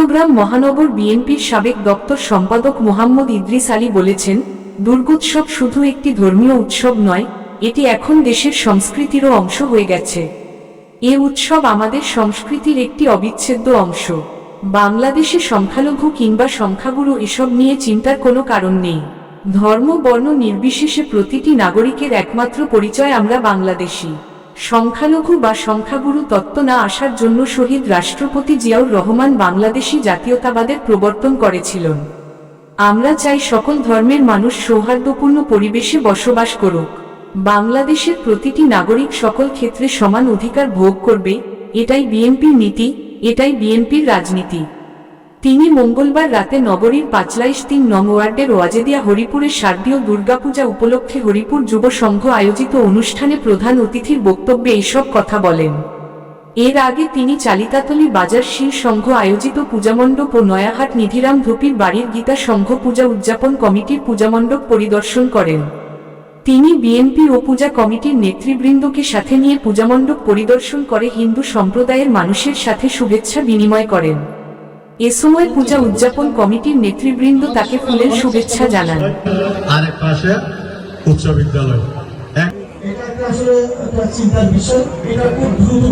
চট্টগ্রাম মহানগর বিএনপির সাবেক দপ্তর সম্পাদক মোহাম্মদ ইদ্রিস আলী বলেছেন, দুর্গোৎসব শুধু একটি ধর্মীয় উৎসব নয়, এটি এখন দেশের সংস্কৃতিরও অংশ হয়ে গেছে। এ উৎসব আমাদের সংস্কৃতির একটি অবিচ্ছেদ্য অংশ। বাংলাদেশে সংখ্যালঘু কিংবা সংখ্যাগুরু এসব নিয়ে চিন্তার কোনো কারণ নেই। ধর্ম, বর্ণ নির্বিশেষে প্রতিটি নাগরিকের একমাত্র পরিচয় আমরা বাংলাদেশী। সংখ্যালঘু বা সংখ্যাগুরু তত্ত্ব না আসার জন্য শহীদ রাষ্ট্রপতি জিয়াউর রহমান বাংলাদেশী জাতীয়তাবাদের প্রবর্তন করেছিলেন। আমরা চাই সকল ধর্মের মানুষ সৌহার্দ্যপূর্ণ পরিবেশে বসবাস করুক। বাংলাদেশের প্রতিটি নাগরিক সকল ক্ষেত্রে সমান অধিকার ভোগ করবে, এটাই বিএনপির নীতি, এটাই বিএনপির রাজনীতি। তিনি মঙ্গলবার রাতে নগরীর পাঁচলাইশ তিন নং ওয়ার্ডের ওয়াজেদিয়া হরিপুরের শারদীয় দুর্গাপূজা উপলক্ষে হরিপুর যুব সংঘ আয়োজিত অনুষ্ঠানে প্রধান অতিথির বক্তব্যে এসব কথা বলেন। এর আগে তিনি চালিতাতলি বাজার শিল সংঘ আয়োজিত পূজামণ্ডপ ও নয়াহাট নিধিরাম ধুপির বাড়ির গীতা সংঘ পূজা উদযাপন কমিটির পূজামণ্ডপ পরিদর্শন করেন। তিনি বিএনপি ও পূজা কমিটির নেতৃবৃন্দকে সাথে নিয়ে পূজামণ্ডপ পরিদর্শন করে হিন্দু সম্প্রদায়ের মানুষের সাথে শুভেচ্ছা বিনিময় করেন। এ সময় পূজা উদযাপন কমিটির নেতৃবৃন্দ তাকে ফুলের শুভেচ্ছা জানান। আরেক পাশে উচ্চ বিদ্যালয়। এটা আসলে একটা চিন্তার বিষয়। এটা খুব দ্রুত